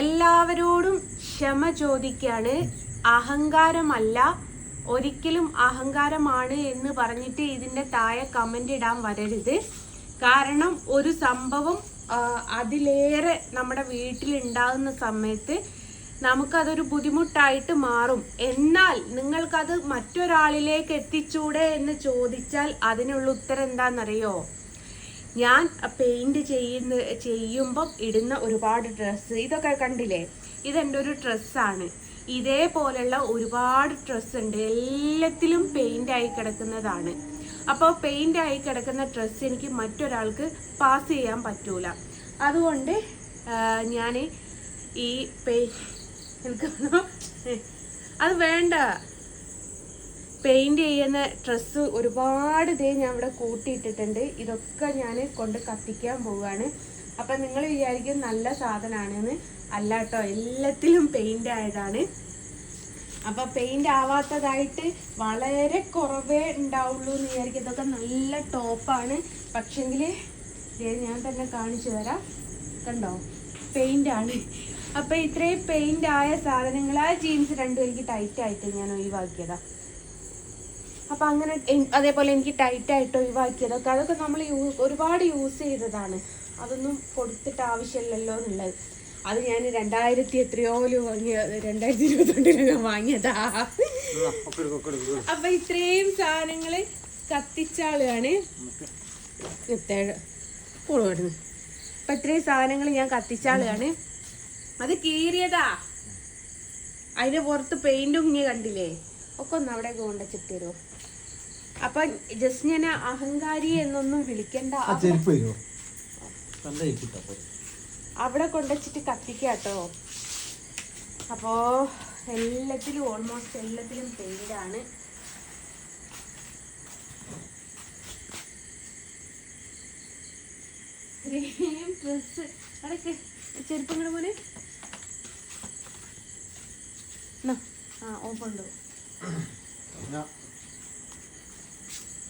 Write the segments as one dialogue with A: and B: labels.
A: എല്ലാവരോടും ക്ഷമ ചോദിക്കാണ്. അഹങ്കാരമല്ല. ഒരിക്കലും അഹങ്കാരമാണ് എന്ന് പറഞ്ഞിട്ട് ഇതിന്റെ താഴെ കമന്റ് ഇടാൻ വരരുത്. കാരണം ഒരു സംഭവം അതിലേറെ നമ്മുടെ വീട്ടിലുണ്ടാകുന്ന സമയത്ത് നമുക്കതൊരു ബുദ്ധിമുട്ടായിട്ട് മാറും. എന്നാൽ നിങ്ങൾക്കത് മറ്റൊരാളിലേക്ക് എത്തിച്ചൂടെ എന്ന് ചോദിച്ചാൽ അതിനുള്ള ഉത്തരം എന്താണെന്നറിയോ? ഞാൻ പെയിന്റ് ചെയ്യുന്ന ചെയ്യുമ്പം ഇടുന്ന ഒരുപാട് ഡ്രസ്സ് ഇതൊക്കെ കണ്ടില്ലേ? ഇതെന്റെ ഒരു ഡ്രസ്സാണ് ഇതേപോലെയുള്ള ഒരുപാട് ഡ്രസ്സ് ഉണ്ട്. എല്ലാത്തിലും പെയിന്റ് ആയി കിടക്കുന്നതാണ്. അപ്പോൾ പെയിന്റ് ആയി കിടക്കുന്ന ഡ്രസ്സ് എനിക്ക് മറ്റൊരാൾക്ക് പാസ് ചെയ്യാൻ പറ്റൂല. അതുകൊണ്ട് ഞാൻ ഈ പെയി എനിക്ക് അത് വേണ്ട. പെയിന്റ് ചെയ്യുന്ന ഡ്രസ്സ് ഒരുപാട് ഇതേ ഞാൻ ഇവിടെ കൂട്ടിയിട്ടിട്ടുണ്ട്. ഇതൊക്കെ ഞാൻ കൊണ്ട് കത്തിക്കാൻ പോവുകയാണ് അപ്പം നിങ്ങൾ വിചാരിക്കും നല്ല സാധനമാണെന്ന് അല്ല കേട്ടോ എല്ലാത്തിലും പെയിന്റ് ആയതാണ്. അപ്പൊ പെയിന്റ് ആവാത്തതായിട്ട് വളരെ കുറവേ ഉണ്ടാവുള്ളൂ എന്ന് വിചാരിക്കും. ഇതൊക്കെ നല്ല ടോപ്പാണ് പക്ഷെങ്കിൽ ഞാൻ തന്നെ കാണിച്ചു തരാം. കണ്ടോ? പെയിന്റ് ആണ്. അപ്പൊ ഇത്രയും പെയിന്റ് ആയ സാധനങ്ങൾ ആ ജീൻസ് രണ്ടുപേർക്ക് ടൈറ്റായിട്ട് ഞാൻ ഒഴിവാക്കിയതാ. അപ്പൊ അങ്ങനെ അതേപോലെ എനിക്ക് ടൈറ്റ് ആയിട്ട് ഒഴിവാക്കിയതൊക്കെ അതൊക്കെ നമ്മൾ യൂസ് ഒരുപാട് യൂസ് ചെയ്തതാണ്. അതൊന്നും കൊടുത്തിട്ട് ആവശ്യമില്ലല്ലോ എന്നുള്ളത്. അത് ഞാൻ രണ്ടായിരത്തി എത്രയോൽ വാങ്ങിയ രണ്ടായിരത്തി ഇരുപത്തിരണ്ടിൽ ഞാൻ വാങ്ങിയതാ. അപ്പൊ ഇത്രയും സാധനങ്ങൾ കത്തിച്ചാളാണ് അപ്പൊ ഇത്രയും സാധനങ്ങൾ ഞാൻ കത്തിച്ചാളാണ് അത് കീറിയതാ. അതിന്റെ പുറത്ത് പെയിന്റും ഇങ്ങനെ കണ്ടില്ലേ? ഒക്കെ ഒന്ന് അവിടെ കൊണ്ടുവച്ചിട്ട് തരുമോ അപ്പൊ ജസ്റ്റ് ഞാൻ അഹങ്കാരി എന്നൊന്നും വിളിക്കണ്ട. അവിടെ കൊണ്ടുവച്ചിട്ട് കത്തിക്കാട്ടോ. അപ്പോ എല്ലാത്തിലും ഓൾമോസ്റ്റ് എല്ലാത്തിലും പെയിന്റാണ് ഡ്രസ് ചെരുപ്പങ്ങളുടെ പോലെ ആ ഓപ്പൺ ഉണ്ടോ?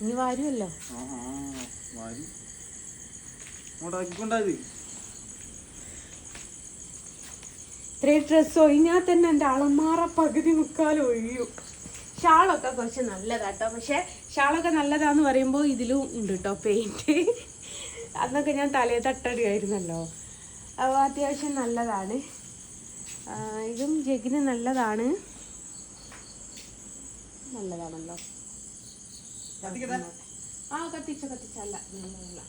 B: ഞാ-
A: വാരുമല്ലോ ഇത്രയും ഡ്രസ്സ് ഒഴിഞ്ഞാൽ തന്നെ എന്റെ അളമാറ പകുതി മുക്കാലും ഒഴിയും. ഷാളൊക്കെ കുറച്ച് നല്ലതാട്ടോ. പക്ഷെ ഷാളൊക്കെ നല്ലതാന്ന് പറയുമ്പോൾ ഇതിലും ഉണ്ട് കേട്ടോ പെയിന്റ് അന്നൊക്കെ ഞാൻ തലേ തട്ടടിയായിരുന്നല്ലോ. അപ്പോൾ അത്യാവശ്യം നല്ലതാണ്. ഇതും ജഗിന് നല്ലതാണ്. നല്ലതാണല്ലോ. ആ കത്തിച്ച കത്തിച്ചല്ല നല്ലതല്ല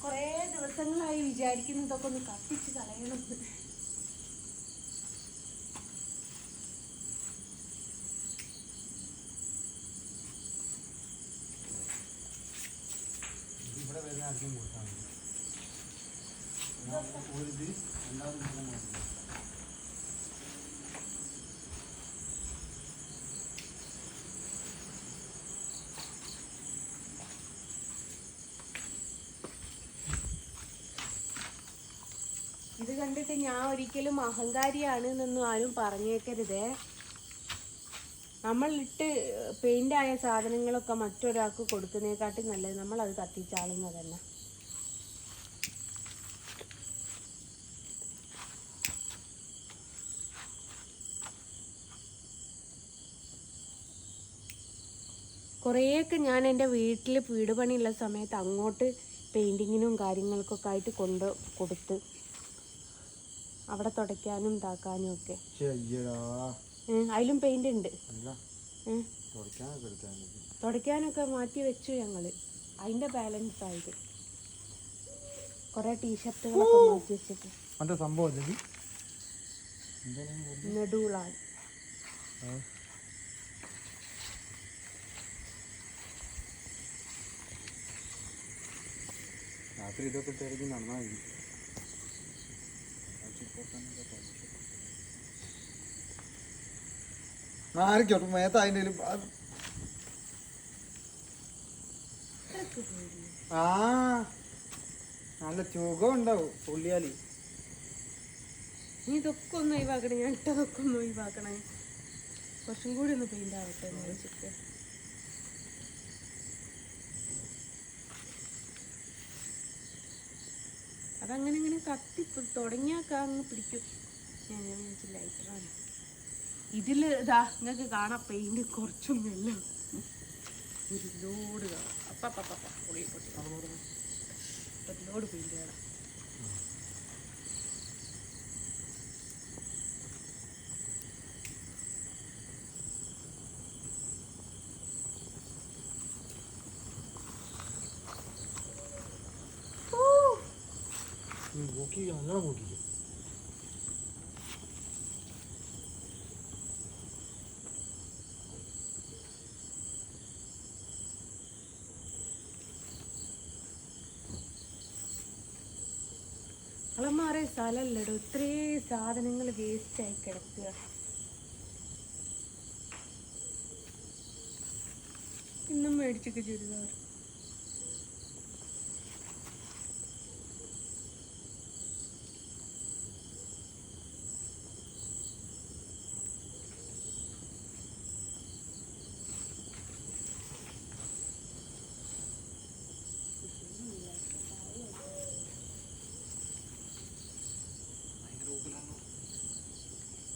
A: കുറേ ദിവസങ്ങളായി വിചാരിക്കുന്നതൊക്കെ ഒന്ന് കത്തിച്ച് കളയണം.
B: ഇവിടെ വരുന്ന ആദ്യം കൊടുത്താൽ മതി. ഇത്
A: കണ്ടിട്ട് ഞാൻ ഒരിക്കലും അഹങ്കാരിയാണ് എന്നൊന്നും ആരും പറഞ്ഞേക്കരുതേ. നമ്മളിട്ട് പെയിന്റ് ആയ സാധനങ്ങളൊക്കെ മറ്റൊരാൾക്ക് കൊടുക്കുന്നതിനെക്കാട്ടും നല്ലത് നമ്മൾ അത് കത്തിച്ചാളുന്നത് തന്നെ കുറേയൊക്കെ ഞാൻ എന്റെ വീട്ടിൽ വീട് പണിയുള്ള സമയത്ത് അങ്ങോട്ട് പെയിന്റിങ്ങിനും കാര്യങ്ങൾക്കൊക്കെ ആയിട്ട് കൊണ്ട് കൊടുത്ത് അവിടെ തുടയ്ക്കാനും ഇതാക്കാനും ഒക്കെ. അതിലും പെയിന്റ് ഉണ്ട്
B: തുടയ്ക്കാനൊക്കെ
A: മാറ്റി വെച്ചു ഞങ്ങൾ അതിന്റെ ബാലൻസ് ആയത് കുറേ ടീഷർട്ടുകളൊക്കെ മാറ്റി വെച്ചിട്ട്.
B: സംഭവം?
A: നെടുളാൻ
B: രാത്രി ഇതൊക്കെ തിരക്കി നന്നായി മതി ആയിരിക്കോട്ടെ മേത്ത അതിന്റെ ആ നല്ല ചുഖം ഉണ്ടാവും പുള്ളിയാലി.
A: നീ ഇതൊക്കെ ഒന്ന് ഒഴിവാക്കണേ. ഞാൻ ഇട്ടതൊക്കെ ഒന്ന് ഒഴിവാക്കണേ. കുറച്ചും കൂടി ഒന്ന് പെയിന്റ് ആവട്ടെ എന്ന് വെച്ചിട്ട് അതങ്ങനെ ഇങ്ങനെ കത്തി തുടങ്ങിയാൽ അങ്ങ് പിടിക്കും. ഞാൻ വിചാരിച്ചു ലൈറ്ററാണ് ഇതിൽ ഇതാ നിങ്ങൾക്ക് കാണാം പെയിന്റ് കുറച്ചൊന്നുമില്ല. ഒരു ലോഡ് കാണാം. അപ്പം അപ്പം പൊളി പൊട്ടി. ലോഡ് കാണാം.
B: നോക്കിക്കോ
A: അളമാറിയ സ്ഥലമല്ലടോ ഇത്രയും സാധനങ്ങൾ വേസ്റ്റ് ആയി കിടക്കുക. ഇന്നും മേടിച്ചൊക്കെ ചുരിദാർ.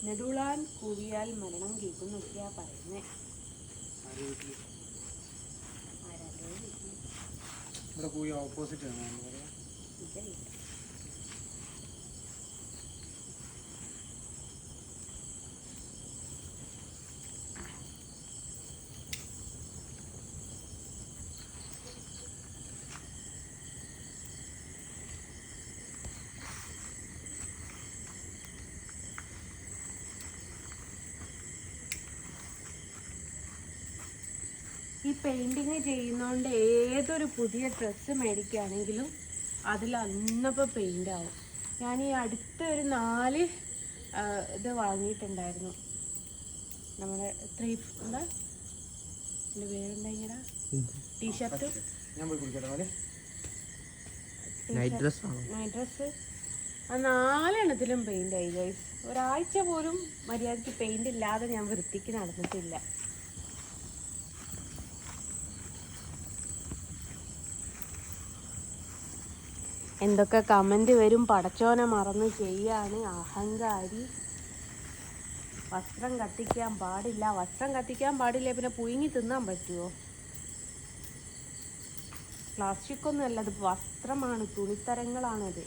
A: നെടുളാൻ കൂവിയാൽ മരണം കേൾക്കുന്നൊക്കെയാ പറയുന്നേ.
B: ഇവിടെ കൂവി ഓപ്പോസിറ്റ് ആണ് പറയാം
A: എനിക്കറിയില്ല ചെയ്യുന്നതുകൊണ്ട് ഏതൊരു പുതിയ ഡ്രസ്സ് മേടിക്കുകയാണെങ്കിലും അതിൽ അന്നപ്പോൾ പെയിന്റ് ആവും. ഞാൻ ഈ അടുത്ത ഒരു നാല് ഇത് വാങ്ങിയിട്ടുണ്ടായിരുന്നു. നമ്മുടെ ത്രീ എന്താ? എന്റെ പേരെന്താ ഇങ്ങനെ ടീഷർട്ടും
C: നൈറ്റ് ഡ്രസ്
A: നൈറ്റ് ഡ്രസ്സ് ആ നാലെണ്ണത്തിലും പെയിന്റ് ആയി ഗൈസ് ഒരാഴ്ച പോലും മര്യാദയ്ക്ക് പെയിന്റ് ഇല്ലാതെ ഞാൻ വൃത്തിക്ക് നടന്നിട്ടില്ല. എന്തൊക്കെ കമന്റ് വരും? പടച്ചോനെ മറന്ന് ചെയ്യാണ്. അഹങ്കാരി. വസ്ത്രം കത്തിക്കാൻ പാടില്ല. വസ്ത്രം കത്തിക്കാൻ പാടില്ല? പിന്നെ പുഴുങ്ങി തിന്നാൻ പറ്റുമോ പ്ലാസ്റ്റിക് ഒന്നും അല്ല അത് വസ്ത്രമാണ്. തുണിത്തരങ്ങളാണത്.